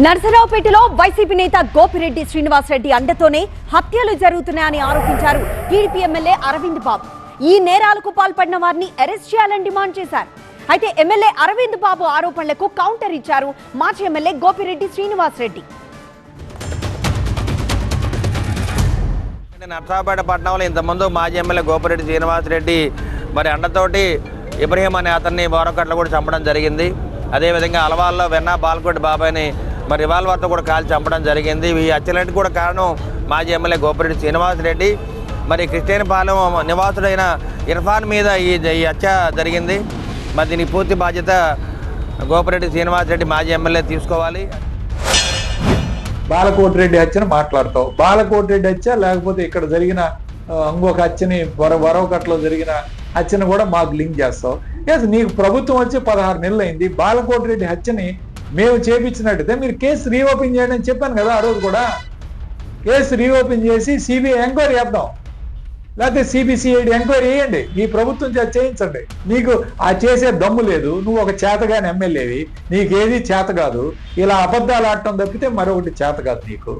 నరసరావుపేటలో YCP నేత గోపిరెడ్డి శ్రీనివాసరెడ్డి అండతోనే హత్యలు జరుగుతున్నాయని ఆరోపించారు టీడీపీ ఎమ్మెల్యే అరవింద్ బాబు. ఈ నేరాలకు పాల్పడిన వారిని అరెస్ట్ చేయాలని డిమాండ్ చేశారు. అయితే ఎమ్మెల్యే అరవింద్ బాబు ఆరోపణలకు కౌంటర్ ఇచ్చారు మాజీ ఎమ్మెల్యే గోపిరెడ్డి శ్రీనివాసరెడ్డి. అంటే నర్సాపేట పట్టణంలో ఇంతకుముందు మాజీ ఎమ్మెల్యే గోపిరెడ్డి శ్రీనివాసరెడ్డి మరి అండతోటి ఇబ్రహీం అనే అతన్ని బోరకట్లో కూడా చంపడం జరిగింది. అదేవిధంగా అలవాల్లో వెన్నా బాలకోటి బాబాయ్ని మరి రివాల్వర్తో కూడా కాల్ చంపడం జరిగింది. ఈ హత్యలన్నిటి కూడా కారణం మాజీ ఎమ్మెల్యే గోపిరెడ్డి శ్రీనివాసరెడ్డి మరి క్రిస్టియన్పాలెం నివాసుడైన ఇర్ఫాన్ మీద ఈ ఈ హత్య జరిగింది. మరి దీనికి పూర్తి బాధ్యత గోపిరెడ్డి శ్రీనివాసరెడ్డి మాజీ ఎమ్మెల్యే తీసుకోవాలి. బాలకోటిరెడ్డి హత్యను మాట్లాడతావు. బాలకోటిరెడ్డి హత్య లేకపోతే ఇక్కడ జరిగిన ఇంకొక హత్యని వర వరవకట్లో జరిగిన హత్యను కూడా మాకు లింక్ చేస్తావు. ఎస్ నీకు ప్రభుత్వం వచ్చి పదహారు నెలలు అయింది బాలకోటిరెడ్డి హత్యని మేము చేపించినట్టయితే మీరు కేసు రీఓపెన్ చేయండి అని చెప్పాను కదా ఆ రోజు కూడా. కేసు రీఓపెన్ చేసి సిబిఐ ఎంక్వైరీ చేద్దాం. లేకపోతే సిబిసిఐడి ఎంక్వైరీ చేయండి. మీ ప్రభుత్వం చేయించండి. నీకు ఆ చేసే దమ్ము లేదు. నువ్వు ఒక చేతగాని ఎమ్మెల్యేవి. నీకేది చేత కాదు. ఇలా అబద్ధాలు ఆడటం తప్పితే మరొకటి చేత కాదు నీకు.